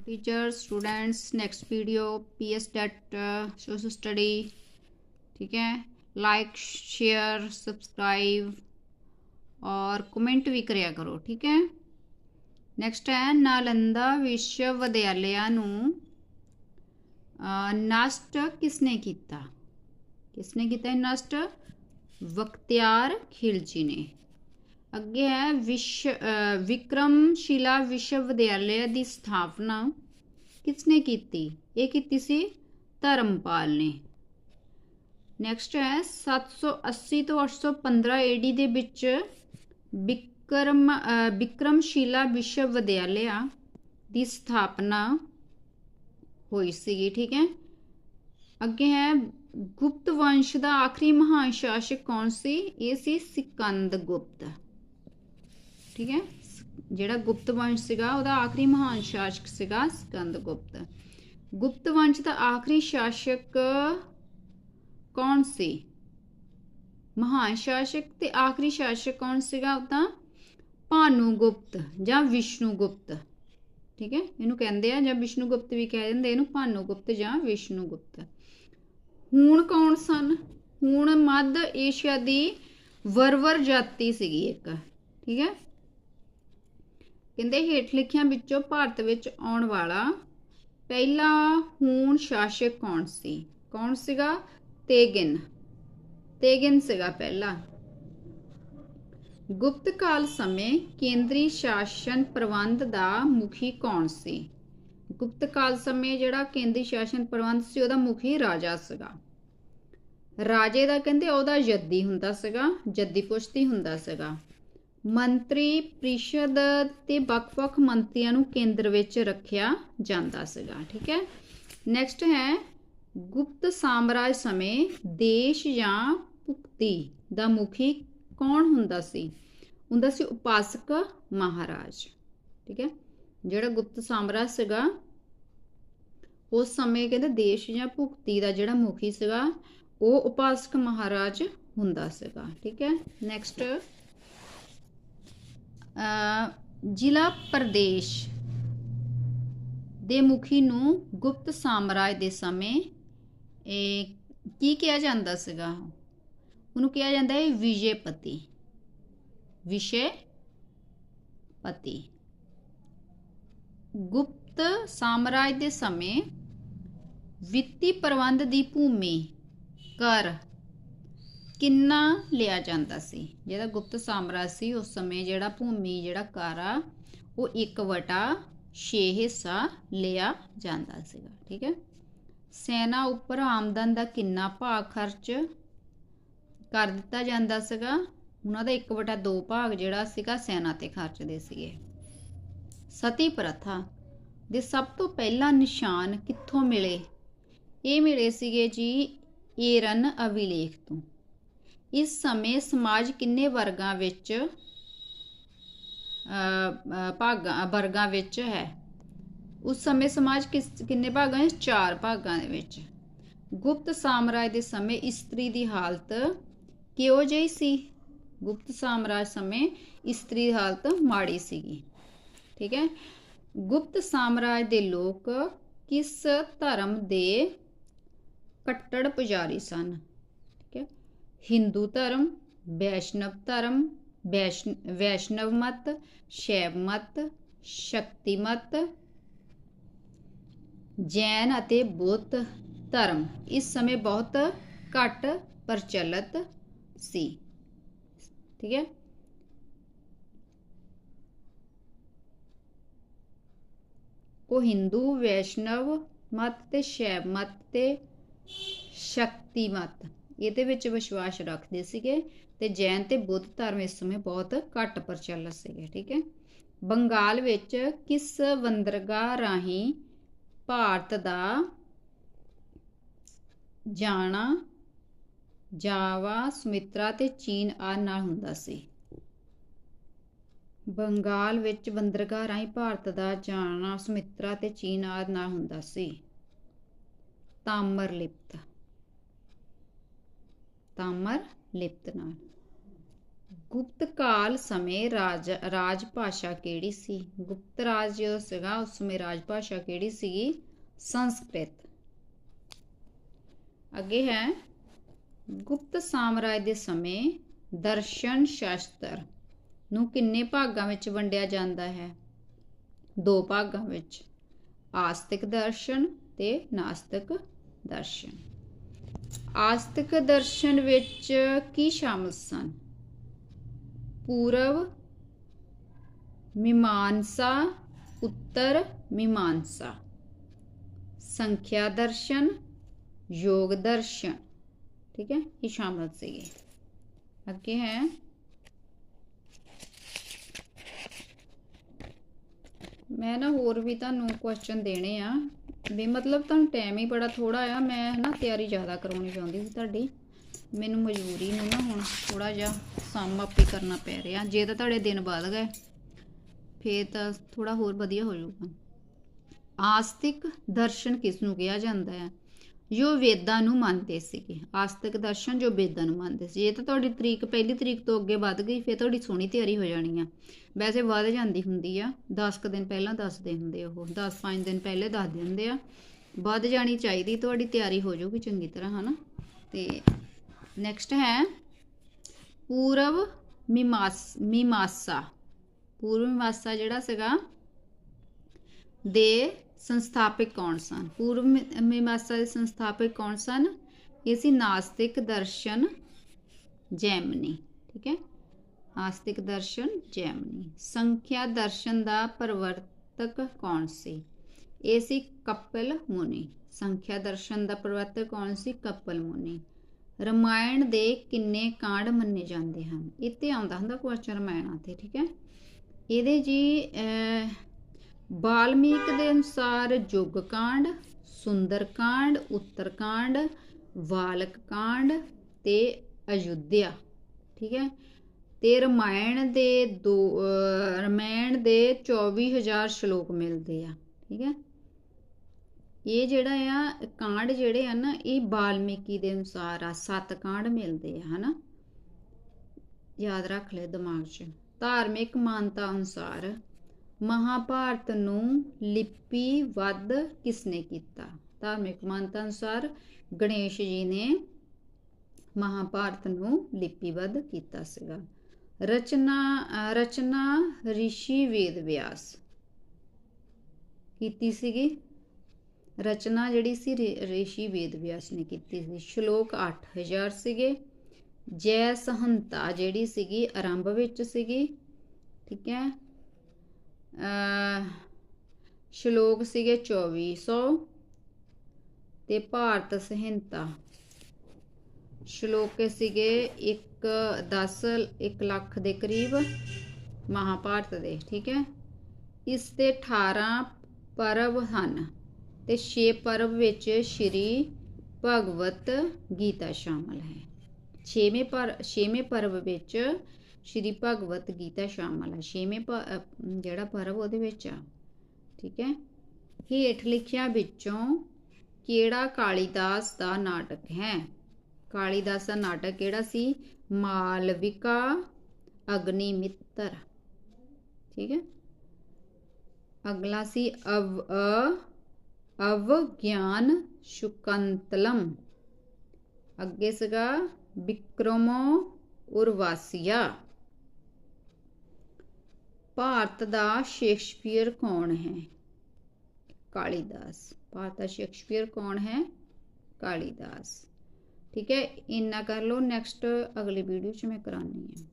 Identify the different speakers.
Speaker 1: Teacher students next video PS date social study ठीक है like share subscribe और comment भी करिया करो ठीक है ਨੈਕਸਟ ਹੈ ਨਾਲੰਦਾ ਵਿਸ਼ਵ ਵਿਦਿਆਲਿਆ ਨੂੰ ਅਹ, ਨਸ਼ਟ ਕਿਸਨੇ ਕੀਤਾ ਕਿਸਨੇ ਕੀਤਾ ਇਹ ਨਸ਼ਟ ਵਕਤਿਆਰ ਖਿਲਜੀ ਨੇ ਅੱਗੇ ਹੈ ਵਿਸ਼ ਅਹ, ਵਿਕਰਮਸ਼ਿਲਾ ਵਿਸ਼ਵ ਵਿਦਿਆਲਿਆ ਦੀ ਸਥਾਪਨਾ ਕਿਸਨੇ ਕੀਤੀ? ਇਹ ਕੀਤੀ ਸੀ ਧਰਮਪਾਲ ਨੇ। ਨੈਕਸਟ ਹੈ 780 ਤੋਂ 815 ਏਡੀ ਦੇ ਵਿੱਚ ਵਿਕਰਮ ਅਹ, ਵਿਕਰਮਸ਼ਿਲਾ ਵਿਸ਼ਵ ਵਿਦਿਆਲਿਆ ਦੀ ਸਥਾਪਨਾ ਹੋਈ ਸੀਗੀ ਠੀਕ ਹੈ? ਅੱਗੇ ਹੈ ਗੁਪਤ ਵੰਸ਼ ਦਾ ਆਖਰੀ ਮਹਾਨ ਸ਼ਾਸਕ ਕੌਣ ਸੀ? ਇਹ ਸੀ ਸਿਕੰਦ ਗੁਪਤ। ਠੀਕ ਹੈ? ਜਿਹੜਾ ਗੁਪਤ ਵੰਸ਼ ਸੀਗਾ, ਉਹਦਾ ਆਖਰੀ ਮਹਾਨ ਸ਼ਾਸਕ ਸੀਗਾ ਸਿਕੰਦ ਗੁਪਤ। ਗੁਪਤ ਵੰਸ਼ ਦਾ ਆਖਰੀ ਸ਼ਾਸਕ ਕੌਣ ਸੀ? ਮਹਾਨ ਸ਼ਾਸਕ ਤੇ ਆਖਰੀ ਸ਼ਾਸਕ ਕੌਣ ਸੀਗਾ ਉਹ ਤਾਂ ਭਾਨੂ ਗੁਪਤ ਜਾਂ ਵਿਸ਼ਨੂੰ ਗੁਪਤ। ਠੀਕ ਹੈ? ਇਹਨੂੰ ਕਹਿੰਦੇ ਆ ਜਾਂ ਵਿਸ਼ਨੂੰ ਗੁਪਤ ਵੀ ਕਹਿ ਦਿੰਦੇ, ਇਹਨੂੰ ਭਾਨੂ ਗੁਪਤ ਜਾਂ ਵਿਸ਼ਨੂੰ ਗੁਪਤ। ਹੁਣ ਕੌਣ ਸਨ? ਹੁਣ ਮੱਧ ਏਸ਼ੀਆ ਦੀ ਵਰਵਰ ਜਾਤੀ ਸੀਗੀ ਇੱਕ। ਠੀਕ ਹੈ? ਕਹਿੰਦੇ ਹੇਠ ਲਿਖਿਆਂ ਵਿੱਚੋਂ ਭਾਰਤ ਵਿੱਚ ਆਉਣ ਵਾਲਾ ਪਹਿਲਾ ਹੂਣ ਸ਼ਾਸਕ ਕੌਣ ਸੀ? ਕੌਣ ਸੀਗਾ? ਤੇਗਿਨ। ਤੇਗਿਨ ਸੀਗਾ ਪਹਿਲਾ। ਗੁਪਤ ਕਾਲ ਸਮੇਂ ਕੇਂਦਰੀ ਸ਼ਾਸਨ ਪ੍ਰਬੰਧ ਦਾ ਮੁਖੀ ਕੌਣ ਸੀ? ਗੁਪਤ ਕਾਲ ਸਮੇਂ ਜਿਹੜਾ ਕੇਂਦਰੀ ਸ਼ਾਸਨ ਪ੍ਰਬੰਧ ਸੀ, ਉਹਦਾ ਮੁਖੀ ਰਾਜਾ ਸੀਗਾ। ਰਾਜੇ ਦਾ ਕਹਿੰਦੇ ਉਹਦਾ ਜੱਦੀ ਹੁੰਦਾ ਸੀਗਾ, ਜੱਦੀ ਪੁਸ਼ਤੀ ਹੁੰਦਾ ਸੀਗਾ। ਮੰਤਰੀ ਪ੍ਰੀਸ਼ਦ ਤੇ ਵੱਖ-ਵੱਖ ਮੰਤਰੀਆਂ ਨੂੰ ਕੇਂਦਰ ਵਿੱਚ ਰੱਖਿਆ ਜਾਂਦਾ ਸੀਗਾ, ਠੀਕ ਹੈ? ਨੈਕਸਟ ਹੈ, ਗੁਪਤ ਸਾਮਰਾਜ ਸਮੇਂ ਦੇਸ਼ ਜਾਂ ਭੁਕਤੀ ਦਾ ਮੁਖੀ ਕੌਣ ਹੁੰਦਾ ਸੀ? ਹੁੰਦਾ ਸੀ ਉਪਾਸਕ ਮਹਾਰਾਜ, ਠੀਕ ਹੈ? ਜਿਹੜਾ ਗੁਪਤ ਸਾਮਰਾਜ ਸੀਗਾ, ਉਸ ਸਮੇਂ ਕਹਿੰਦੇ ਦੇਸ਼ ਜਾਂ ਭੁਕਤੀ ਦਾ ਜਿਹੜਾ ਮੁਖੀ ਸੀਗਾ, ਉਹ ਉਪਾਸਕ ਮਹਾਰਾਜ ਹੁੰਦਾ ਸੀਗਾ, ਠੀਕ ਹੈ? ਨੈਕਸਟ ਜ਼ਿਲ੍ਹਾ ਪ੍ਰਦੇਸ਼ ਦੇ ਮੁਖੀ ਨੂੰ ਗੁਪਤ ਸਾਮਰਾਜ ਦੇ ਸਮੇਂ ਇਹ ਕੀ ਕਿਹਾ ਜਾਂਦਾ ਸੀਗਾ? ਉਹਨੂੰ ਕਿਹਾ ਜਾਂਦਾ ਹੈ ਵਿਜੇਪਤੀ। ਵਿਸ਼ੇ ਪਤੀ ਗੁਪਤ ਸਾਮਰਾਜ ਦੇ ਸਮੇਂ ਵਿੱਤੀ ਪ੍ਰਬੰਧ ਦੀ ਭੂਮੀ ਕਰ ਕਿੰਨਾ ਲਿਆ ਜਾਂਦਾ ਸੀ? ਜਿਹੜਾ ਗੁਪਤ ਸਾਮਰਾਜ ਸੀ, ਉਸ ਸਮੇਂ ਜਿਹੜਾ ਭੂਮੀ, ਜਿਹੜਾ ਕਰ ਆ ਉਹ 1 ਵਟਾ 6 ਹਿੱਸਾ ਲਿਆ ਜਾਂਦਾ ਸੀਗਾ, ਠੀਕ ਹੈ? ਸੈਨਾ ਉੱਪਰ ਆਮਦਨ ਦਾ ਕਿੰਨਾ ਭਾਗ ਖਰਚ ਕਰ ਦਿੱਤਾ ਜਾਂਦਾ ਸੀਗਾ? ਉਹਨਾਂ ਦਾ 1 ਵਟਾ 2 ਭਾਗ ਜਿਹੜਾ ਸੀਗਾ ਸੈਨਾ ਤੇ ਖਰਚਦੇ ਸੀਗੇ। ਸਤੀ ਪ੍ਰਥਾ ਦੇ ਸਭ ਤੋਂ ਪਹਿਲਾ ਨਿਸ਼ਾਨ ਕਿੱਥੋਂ ਮਿਲੇ? ਇਹ ਮਿਲੇ ਸੀਗੇ ਜੀ ਏਰਨ ਅਭਿਲੇਖ ਤੋਂ। ਇਸ ਸਮੇਂ ਸਮਾਜ ਕਿੰਨੇ ਵਰਗਾਂ ਵਿੱਚ ਭਾਗਾਂ, ਵਰਗਾਂ ਵਿੱਚ ਹੈ? ਉਸ ਸਮੇਂ ਸਮਾਜ ਕਿਸ, ਕਿੰਨੇ ਭਾਗਾਂ ਵਿੱਚ? ਚਾਰ ਭਾਗਾਂ ਦੇ ਵਿੱਚ। ਗੁਪਤ ਸਾਮਰਾਜ ਦੇ ਸਮੇਂ ਇਸਤਰੀ ਦੀ ਹਾਲਤ ਕਿਹੋ ਜਿਹੀ ਸੀ? ਗੁਪਤ ਸਾਮਰਾਜ ਸਮੇਂ ਇਸਤਰੀ ਦੀ ਹਾਲਤ ਮਾੜੀ ਸੀਗੀ। ਠੀਕ ਹੈ? ਗੁਪਤ ਸਾਮਰਾਜ ਦੇ ਲੋਕ ਕਿਸ ਧਰਮ ਦੇ ਕੱਟੜ ਪੁਜਾਰੀ ਸਨ? ਹੈ ਹਿੰਦੂ ਧਰਮ ਵੈਸ਼ਨਵ ਧਰਮ ਵੈਸ਼ਨਵ ਮਤ ਸ਼ੈਵ ਮਤ ਸ਼ਕਤੀ ਮਤ ਜੈਨ ਅਤੇ ਬੁੱਧ ਧਰਮ ਇਸ ਸਮੇਂ ਬਹੁਤ ਘੱਟ ਪ੍ਰਚਲਿਤ ਸੀ ਠੀਕ ਹੈ ਉਹ ਹਿੰਦੂ ਵੈਸ਼ਨਵ ਮਤ ਤੇ ਸ਼ੈਵ ਮਤ ਤੇ ਸ਼ਕਤੀ ਮਤ ਇਹਦੇ ਵਿੱਚ ਵਿਸ਼ਵਾਸ ਰੱਖਦੇ ਸੀਗੇ ਤੇ ਜੈਨ ਤੇ ਬੁੱਧ ਧਰਮ ਇਸ ਸਮੇਂ ਬਹੁਤ ਘੱਟ ਪ੍ਰਚਲਿਤ ਸੀਗੇ, ਠੀਕ ਹੈ? ਬੰਗਾਲ ਵਿੱਚ ਕਿਸ ਬੰਦਰਗਾਹ ਰਾਹੀਂ ਭਾਰਤ ਦਾ ਜਾਣਾ, ਜਾਵਾ, ਸੁਮਿਤਰਾ ਤੇ ਚੀਨ ਆ ਨਾਲ ਹੁੰਦਾ ਸੀ? ਬੰਗਾਲ ਵਿੱਚ ਬੰਦਰਗਾਹ ਰਾਹੀਂ ਭਾਰਤ ਦਾ ਜਾਣਾ, ਸੁਮਿਤਰਾ ਤੇ ਚੀਨ ਆ ਨਾਲ ਹੁੰਦਾ ਸੀ। ਤਾਮਰ ਲਿਪਤ ਤਾਮਰ ਲਿਪਤ ਨਾਲ। ਗੁਪਤ ਕਾਲ ਸਮੇਂ ਰਾਜ ਰਾਜ ਭਾਸ਼ਾ ਕਿਹੜੀ ਸੀ? ਗੁਪਤ ਰਾਜ ਜੋ ਸੀਗਾ, ਉਸ ਸਮੇਂ ਰਾਜ ਭਾਸ਼ਾ ਕਿਹੜੀ ਸੀਗੀ? ਸੰਸਕ੍ਰਿਤ। ਅੱਗੇ ਹੈ। ਗੁਪਤ ਸਾਮਰਾਜ ਦੇ ਸਮੇਂ ਦਰਸ਼ਨ ਸ਼ਾਸਤਰ ਨੂੰ ਕਿੰਨੇ ਭਾਗਾਂ ਵਿੱਚ ਵੰਡਿਆ ਜਾਂਦਾ ਹੈ? ਦੋ ਭਾਗਾਂ ਵਿੱਚ, ਆਸਤਿਕ ਦਰਸ਼ਨ ਤੇ ਨਾਸਤਿਕ ਦਰਸ਼ਨ। ਆਸਤਿਕ ਦਰਸ਼ਨ ਵਿੱਚ ਕੀ ਸ਼ਾਮਲ ਸਨ? ਪੂਰਬ ਮੀਮਾਂਸਾ, ਉੱਤਰ ਮੀਮਾਂਸਾ। ਸੰਖਿਆ ਦਰਸ਼ਨ, ਯੋਗ ਦਰਸ਼ਨ। ਠੀਕ ਹੈ, ਇਹ ਸ਼ਾਮਲ ਸੀਗੇ। ਅੱਗੇ ਹੈ। ਮੈਂ ਨਾ ਹੋਰ ਵੀ ਤੁਹਾਨੂੰ ਕੁਐਸਚਨ ਦੇਣੇ ਆ। ਵੀ ਮਤਲਬ ਤੁਹਾਨੂੰ ਟਾਈਮ ਹੀ ਬੜਾ ਥੋੜਾ ਆ, ਮੈਂ ਨਾ ਤਿਆਰੀ ਜ਼ਿਆਦਾ ਕਰਾਉਣੀ ਚਾਹੁੰਦੀ ਸੀ ਤੁਹਾਡੀ। ਮੈਨੂੰ ਮਜਬੂਰੀ ਨੂੰ ਨਾ ਹੁਣ ਥੋੜਾ ਜਿਹਾ ਸਮ ਅਪ ਕਰਨਾ ਪੈ ਰਿਹਾ। ਜੇ ਤਾਂ ਤੁਹਾਡੇ ਦਿਨ ਵੱਧ ਗਏ, ਫੇਰ ਤਾਂ ਥੋੜਾ ਹੋਰ ਵਧੀਆ ਹੋ ਜਾਊਗਾ। ਆਸਤਿਕ ਦਰਸ਼ਨ ਕਿਸ ਨੂੰ ਕਿਹਾ ਜਾਂਦਾ ਹੈ? ਜੋ ਵੇਦਾਂ ਨੂੰ ਮੰਨਦੇ ਸੀਗੇ, ਆਸਤਿਕ ਦਰਸ਼ਨ ਜੋ ਵੇਦਾਂ ਨੂੰ ਮੰਨਦੇ ਸੀ। ਜੇ ਤਾਂ ਤੁਹਾਡੀ ਤਰੀਕ, ਪਹਿਲੀ ਤਰੀਕ ਤੋਂ ਅੱਗੇ ਵੱਧ ਗਈ, ਫਿਰ ਤੁਹਾਡੀ ਸੋਹਣੀ ਤਿਆਰੀ ਹੋ ਜਾਣੀ ਆ। ਵੈਸੇ ਵੱਧ ਜਾਂਦੀ ਹੁੰਦੀ ਆ 10 ਕੁ ਦਿਨ ਪਹਿਲਾਂ ਦੱਸਦੇ ਹੁੰਦੇ ਉਹ 10 5 ਦਿਨ ਪਹਿਲੇ ਦੱਸਦੇ ਹੁੰਦੇ ਆ। ਵੱਧ ਜਾਣੀ ਚਾਹੀਦੀ, ਤੁਹਾਡੀ ਤਿਆਰੀ ਹੋ ਜਾਊਗੀ ਚੰਗੀ ਤਰ੍ਹਾਂ, ਹਨਾ? ਤੇ ਨੈਕਸਟ ਹੈ, ਪੂਰਵ ਮੀਮਾਸ, ਮੀਮਾਸਾ। ਪੂਰਵ ਮੀਮਾਸਾ ਜਿਹੜਾ ਸੀਗਾ, ਦੇ ਸੰਸਥਾਪਕ ਕੌਣ ਸਨ? ਪੂਰਵ ਮੀ- ਮੀਮਾਂਸਾ ਦੇ ਸੰਸਥਾਪਕ ਕੌਣ ਸਨ? ਇਹ ਸੀ ਨਾਸਤਿਕ ਦਰਸ਼ਨ ਜੈਮਨੀ, ਠੀਕ ਹੈ? ਆਸਤਿਕ ਦਰਸ਼ਨ ਜੈਮਨੀ। ਸੰਖਿਆ ਦਰਸ਼ਨ ਦਾ ਪ੍ਰਵਰਤਕ ਕੌਣ ਸੀ? ਇਹ ਸੀ ਕਪਿਲ ਮੁਨੀ। ਸੰਖਿਆ ਦਰਸ਼ਨ ਦਾ ਪ੍ਰਵਰਤਕ ਕੌਣ ਸੀ? ਕਪਿਲ ਮੁਨੀ। ਰਮਾਇਣ ਦੇ ਕਿੰਨੇ ਕਾਂਡ ਮੰਨੇ ਜਾਂਦੇ ਹਨ? ਇੱਥੇ ਆਉਂਦਾ ਹੁੰਦਾ ਕੁਐਸਚਨ ਰਮਾਇਣਾ ਤੇ, ਠੀਕ ਹੈ? ਇਹਦੇ ਜੀ ਅਹ, ਵਾਲਮੀਕ ਦੇ ਅਨੁਸਾਰ ਯੁਗ ਕਾਂਡ ਸੁੰਦਰ ਕਾਂਡ ਉੱਤਰ ਕਾਂਡ ਵਾਲਕ ਤੇ ਅਯੁੱਧਿਆ ਠੀਕ ਹੈ? ਤੇ ਰਮਾਇਣ ਦੇ ਦੋ ਰਮਾਇਣ ਦੇ 24000 ਸ਼ਲੋਕ ਮਿਲਦੇ ਆ ਠੀਕ ਹੈ? ਇਹ ਜਿਹੜਾ ਆ ਕਾਂਡ ਜਿਹੜੇ ਆ ਨਾ ਇਹ ਬਾਲਮੀਕੀ ਦੇ ਅਨੁਸਾਰ ਆ ਸੱਤ ਕਾਂਡ ਮਿਲਦੇ ਆ ਹਨਾ? ਯਾਦ ਰੱਖ ਲੈ ਦਿਮਾਗ 'ਚ। ਧਾਰਮਿਕ ਮਾਨਤਾ ਅਨੁਸਾਰ ਮਹਾਭਾਰਤ ਨੂੰ ਲਿਪੀਬੱਧ ਕਿਸਨੇ ਕੀਤਾ ਧਾਰਮਿਕ ਮਾਨਤਾ ਅਨੁਸਾਰ ਗਣੇਸ਼ ਜੀ ਨੇ ਮਹਾਭਾਰਤ ਨੂੰ ਲਿਪੀਬੱਧ ਕੀਤਾ ਸੀਗਾ ਰਚਨਾ ਅਹ ਰਚਨਾ ઋષਿ ਵੇਦ ਵਿਆਸ ਕੀਤੀ ਸੀਗੀ ਰਚਨਾ ਜਿਹੜੀ ਸੀ ਰਿ- ઋષਿ ਵੇਦ ਵਿਆਸ ਨੇ ਕੀਤੀ ਸੀ ਸ਼ਲੋਕ 8000 ਸੀਗੇ ਜੈ ਸਹੰਤਾ ਜਿਹੜੀ ਸੀਗੀ ਆਰੰਭ ਵਿੱਚ ਸੀਗੀ ਠੀਕ ਹੈ ਅ ਸ਼ਲੋਕ ਸੀਗੇ 2400 ਤੇ ਭਾਰਤ ਸੰਹਿਤਾ। ਸ਼ਲੋਕ ਸੀਗੇ 1 10 1 ਲੱਖ ਦੇ ਕਰੀਬ ਮਹਾਭਾਰਤ ਦੇ, ਠੀਕ ਹੈ? ਇਸ ਦੇ 18 ਪਰਵ ਹਨ ਤੇ 6 ਪਰਵ ਵਿੱਚ ਸ਼੍ਰੀ ਭਗਵਤ ਗੀਤਾ ਸ਼ਾਮਲ ਹੈ। ਛੇਵੇਂ ਪਰ, ਛੇਵੇਂ ਪਰਵ ਵਿੱਚ ਸ਼੍ਰੀ ਭਗਵਤ ਗੀਤਾ ਸ਼ਾਮਲ ਆ ਛੇਵੇਂ ਪ- ਜਿਹੜਾ ਪਰਵ ਉਹਦੇ ਵਿੱਚ ਆ, ਠੀਕ ਹੈ? ਹੇਠ ਲਿਖਿਆ ਵਿੱਚੋਂ ਕਿਹੜਾ ਕਾਲੀਦਾਸ ਦਾ ਨਾਟਕ ਹੈ? ਕਾਲੀਦਾਸ ਦਾ ਨਾਟਕ ਕਿਹੜਾ ਸੀ? ਮਾਲਵਿਕਾ ਅਗਨੀ ਮਿੱਤਰ ਠੀਕ ਹੈ? ਅਗਲਾ ਸੀ ਅਵ, ਅ, ਅਵਗਿਆਨ ਸ਼ੁਕੰਤਲਮ, ਅੱਗੇ ਸੀਗਾ ਵਿਕਰਮੋ ਉਰਵਾਸੀਆ। ਭਾਰਤ ਦਾ ਸ਼ੇਕਸਪੀਅਰ ਕੌਣ ਹੈ? ਕਾਲੀਦਾਸ। ਭਾਰਤ ਦਾ ਸ਼ੇਕਸਪੀਅਰ ਕੌਣ ਹੈ? ਕਾਲੀਦਾਸ। ਠੀਕ ਹੈ, ਇੰਨਾ ਕਰ ਲਓ। ਨੈਕਸਟ ਅਗਲੀ ਵੀਡੀਓ ਚ ਮੈਂ ਕਰਾਨੀ ਹੈ।